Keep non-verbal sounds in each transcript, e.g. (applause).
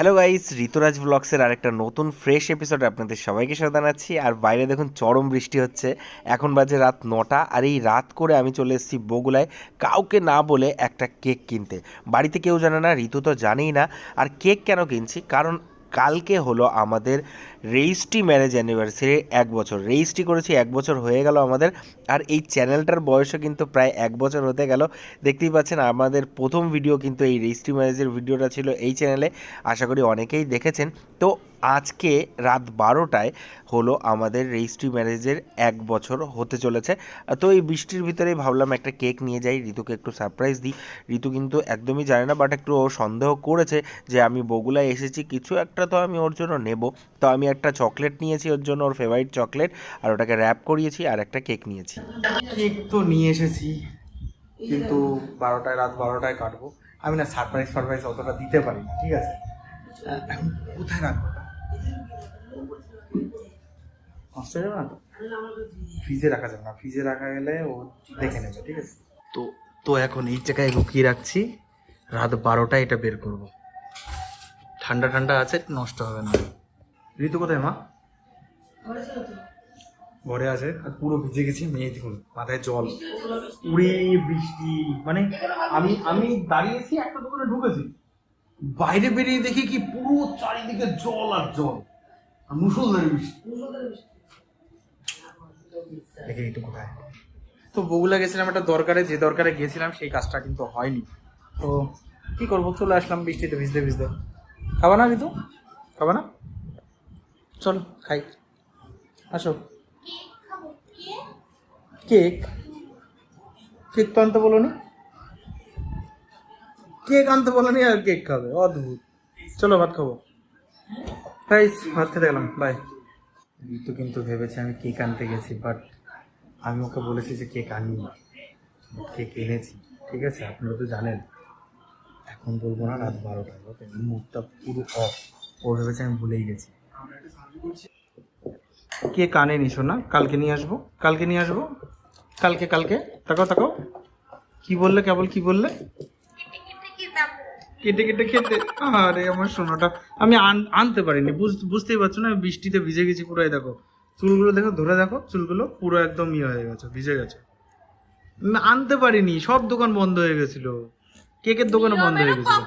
Hello guys ঋতুরাজ ব্লগসের আরেকটা নতুন fresh episode আপনাদের সবাইকে স্বাগত জানাচ্ছি। আর বাইরে দেখুন, চরম বৃষ্টি হচ্ছে। এখন বাজে রাত নটা, আর এই রাত করে আমি চলে এসেছি বগুলায় কাউকে না বলে একটা কেক কিনতে। বাড়িতে কেউ জানে না, ঋতু তো জানেই না। আর কেক কেন কিনছি? কারণ কালকে হলো আমাদের রেজিস্ট্রি ম্যারেজ অ্যানিভার্সারি এক বছর। রেজিস্ট্রি করেছি, এক বছর হয়ে গেল আমাদের। আর এই চ্যানেলটার বয়সও কিন্তু প্রায় এক বছর হতে গেল। দেখতেই পাচ্ছেন, আমাদের প্রথম ভিডিও কিন্তু এই রেজিস্ট্রি ম্যারেজের ভিডিওটা ছিল এই চ্যানেলে। আশা করি অনেকেই দেখেছেন। তো আজকে রাত বারোটায় হলো আমাদের রেজিস্ট্রি ম্যারেজের এক বছর হতে চলেছে। তো এই বৃষ্টির ভিতরেই ভাবলাম একটা কেক নিয়ে যাই। ঋতুকে একটু সারপ্রাইজ দিই। ঋতু কিন্তু একদমই জানে না বাট একটু সন্দেহ করেছে যে আমি বগুলায় এসেছি, কিছু একটা তো আমি ওর জন্য নেব। তো আমি একটা চকলেট নিয়েছি, ওর জন্য ওর ফেভারিট চকলেট, আর ওটাকে র্যাপ করিয়েছি আর একটা কেক নিয়েছি। কেক তো নিয়ে এসেছি, কিন্তু বারোটায়, রাত বারোটায় কাটবো। আমি না সারপ্রাইজ ফারপ্রাইজ অতটা দিতে পারি না, ঠিক আছে? এখন কোথায় রাখব? নষ্ট হয়ে যাবে না ফ্রিজে রাখা যাবে না ফ্রিজে রাখা গেলে ও দেখে নেবে, ঠিক আছে? তো তো এখন এই জায়গায় লুকিয়ে রাখছি, রাত বারোটায় এটা বের করব। ঠান্ডা ঠান্ডা আছে, নষ্ট হবে না। ঋতু কোথায় মা? ঘরে আছে? আর পুরো ভিজে গেছি মেয়ে দেখুন মাথায় জল। উড়ে বৃষ্টি মানে আমি আমি দাঁড়িয়েছি একটা দোকানে ঢুকেছি। বাইরে বেরিয়ে দেখি কি পুরো চারিদিকে জল আর জল। আর মুসলধারে বৃষ্টি। দেখে একটু কোথায়। তো বগুলা গেছিলাম একটা দরকারে যে দরকারে গেছিলাম সেই কাজটা কিন্তু হয়নি। তো কি করব চলে আসলাম বৃষ্টিতে ভিজতে ভিজতে। খাবা না ঋতু? খাবা না? চল, খাই। আসো। কেক? কেক তো আনতে বলনি? কেক আনতে বলনি আর কেক খাবে, অদ্ভুত। চলো, ভাত খাব। প্রাইস ভাত খেতে গেলাম বাই ঋতু কিন্তু ভেবেছে আমি কেক আনতে গেছি বাট আমি ওকে বলেছি যে কেক আনি কেক এনেছি, ঠিক আছে? আপনারা তো জানেন। এখন বলব না রাত বারোটায় ওকে মুডটা পুরো অফ ও ভেবেছে আমি ভুলেই গেছি। কে কানে নিছো না? কালকে নিয়ে আসব। কালকে নিয়ে আসব? কালকে কালকে? তাকাও তাকাও। কি বললে? কেবল কি বললে? কেটে কেটে খেতে আরে আমার সোনাটা। আমি আনতে পারিনি। বুঝ- বুঝতেই পারছ না, বৃষ্টিতে ভিজে গেছি পুরো দেখো। চুলগুলো দেখো, ধরে দেখো, চুলগুলো পুরো একদম ইয়ে হয়ে গেছে, ভিজে গেছে। আনতে পারিনি। সব দোকান বন্ধ হয়ে গেছিল। কেকের দোকানও বন্ধ হয়ে গেছিল।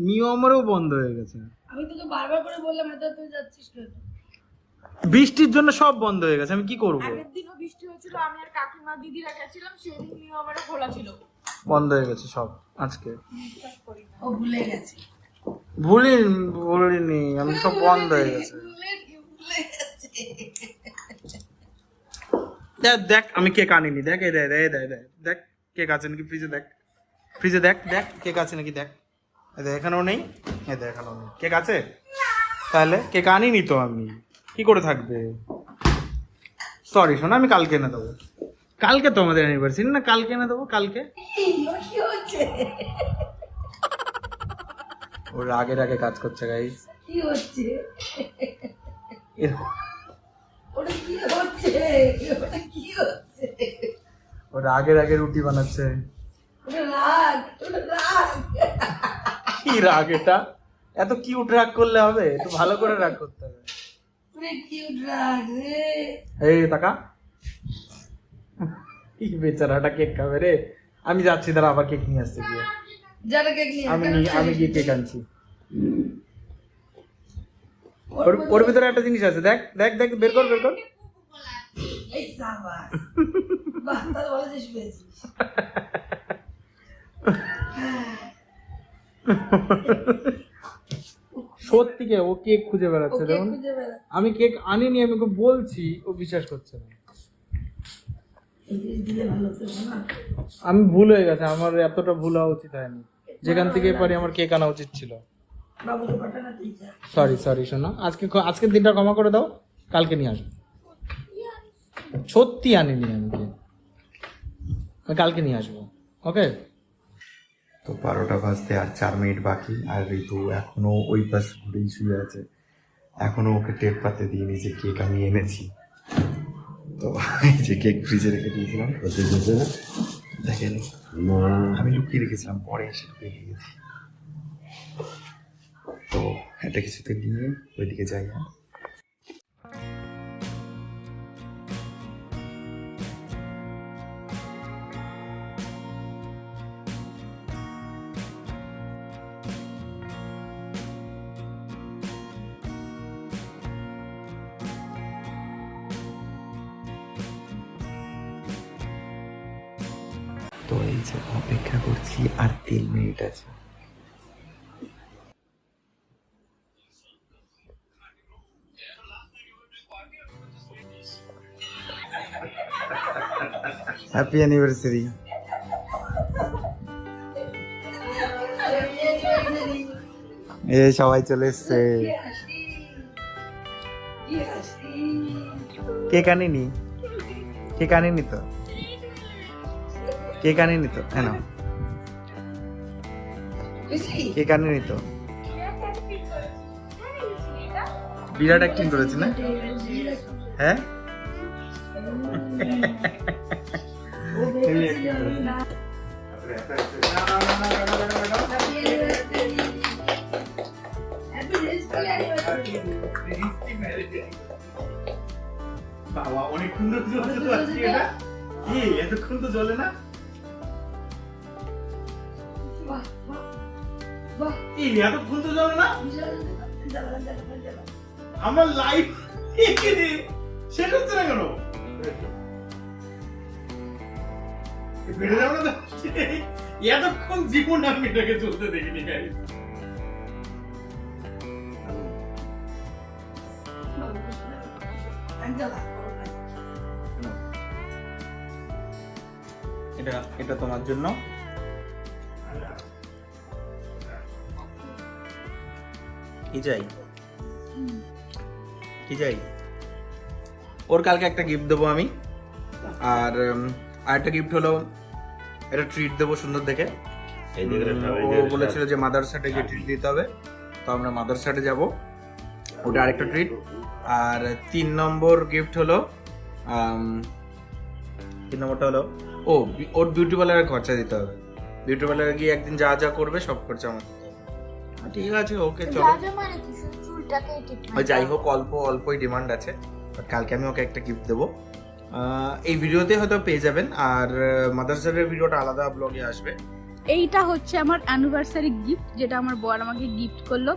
মিও আমারও বন্ধ হয়ে গেছে আমি তোকে বারবার করে বললাম এত তুই যাচ্ছিস কেন? বৃষ্টির জন্য সব বন্ধ হয়ে গেছে আমি কি করব? আগের দিনও বৃষ্টি হয়েছিল আমি আর কাকিমা দিদিরা গেছিলাম সেদিন নিয়ে খোলা ছিল। বন্ধ হয়ে গেছে সব আজকে। ও ভুলে গেছে। ভুলি ভুলিনি আমি সব বন্ধ হয়ে গেছে। দেখ দেখ আমি কেক আনিনি দেখ এই দেখ এই দেখ দেখ দেখ কেক আছে নাকি ফ্রিজে দেখ। ফ্রিজে দেখ দেখ কেক আছে নাকি দেখ এখানেও নেই। এই দেখ কেক আছে? তাহলে কেক আনিনি তো আমি। কি করে থাকবে? সরি শোনা আমি কালকে এনে দেবো। কালকে তো আমাদের অ্যানিভার্সারি না কালকে এনে দেবো? কালকে? ওর রাগে রাগে কাজ করছে গাইস কি হচ্ছে ওটা কি হচ্ছে ওটা কি হচ্ছে ও রাগে রাগে রুটি বানাচ্ছে রাগ। কি রাগ এটা? এত কিউট রাগ করলে হবে একটু ভালো করে রাগ করতে হবে। কিউট রাগ রে। এই টাকা কি বেচারাটা কেক খাবে রে। আমি যাচ্ছি তারা আবার কেক নিয়ে আসতে গিয়ে। যারা কেক নিয়ে আমি আমি গিয়ে কেক আনছি। ওর ওর ভিতরে একটা জিনিস আছে দেখ দেখ দেখ বের কর বের কর। এই (laughs) (laughs) (laughs) সত্যি কে ও কেক খুঁজে বেড়াচ্ছে? দেখুন আমি কেক আনিনি আমি ওকে বলছি ও বিশ্বাস করছে না। আমি ভুল হয়ে গেছে আমার এতটা ভুল হওয়া উচিত হয়নি। যেখান থেকে পারি আমার কেক আনা উচিত ছিল। সরি সরি শোনো আজকে আজকের দিনটা ক্ষমা করে দাও কালকে নিয়ে আসব। সত্যি আনিনি। আমি কালকে নিয়ে আসব ওকে তো বারোটা বাজতে আর চার মিনিট বাকি আর ঋতু এখনও ওই পাশ ঘুরেই শুয়ে আছে। এখনও ওকে টেপ পাতে দিইনি যে কেক আমি এনেছি। তো (laughs) এই যে কেক ফ্রিজে রেখে দিয়েছিলাম। দেখেন আমি লুকিয়ে রেখেছিলাম পরে এসে ঢুকে গেছি। একটা কিছুতে নিয়ে ওইদিকে যাই হ্যাঁ। তো এই যে অপেক্ষা করছি, আর তিন মিনিট আছে। হ্যাপি অ্যানিভার্সারি এ সবাই চলে এসছে। কেক আনিনি কেক আনিনি তো? কেক আনিনি তো হ্যাঁ কেক আনিনি তো বিরাট অ্যাক্টিং করেছে না? হ্যাঁ? বাবা অনেকক্ষণ তো চলছে তো আজকে এটা কি? এতক্ষণ তো চলে না? এতক্ষণ তো না? আমার লাইফ (laughs) শেষ হচ্ছে না কেন? বেড়ে না এতক্ষণ জীবন আমি এটাকে চলতে দেখিনি গাড়ি এটা এটা তোমার জন্য। কি চাই? কি চাই? ওর কালকে একটা গিফট দেবো আমি। আর আরেকটা গিফট হলো এটা ট্রিট দেবো সুন্দর দেখে। ও বলেছিল যে মাদার সাথে গিয়ে ট্রিট দিতে হবে। তো আমরা মাদার সাথে যাব। ওটা আরেকটা ট্রিট আর তিন নম্বর গিফট হলো তিন নম্বরটা হলো ও ওর বিউটি পার্লারের খরচা দিতে হবে। বিউটি পার্লারে গিয়ে একদিন যা যা করবে সব খরচা আমার। ঠিক আছে ওকে চলো। মানে যাই হোক অল্প অল্পই ডিমান্ড আছে বাট কালকে আমি ওকে একটা গিফট দেবো। এই ভিডিওতে হয়তো পেয়ে যাবেন আর মাদার্স ডের ভিডিওটা আলাদা ব্লগে আসবে। এইটা হচ্ছে আমার অ্যানিভার্সারি গিফট যেটা আমার বর আমাকে গিফট করল।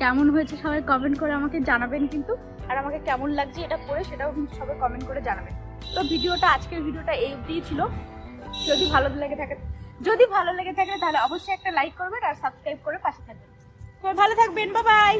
কেমন হয়েছে সবাই কমেন্ট করে আমাকে জানাবেন কিন্তু আর আমাকে কেমন লাগছে এটা পরে সেটাও কিন্তু সবাই কমেন্ট করে জানাবেন। তো ভিডিওটা আজকের ভিডিওটা এই অবধিই ছিল। যদি ভালো লেগে থাকে যদি ভালো লেগে থাকে তাহলে অবশ্যই একটা লাইক করবেন আর সাবস্ক্রাইব করে পাশে থাকবেন। সবাই ভালো থাকবেন বাই বাই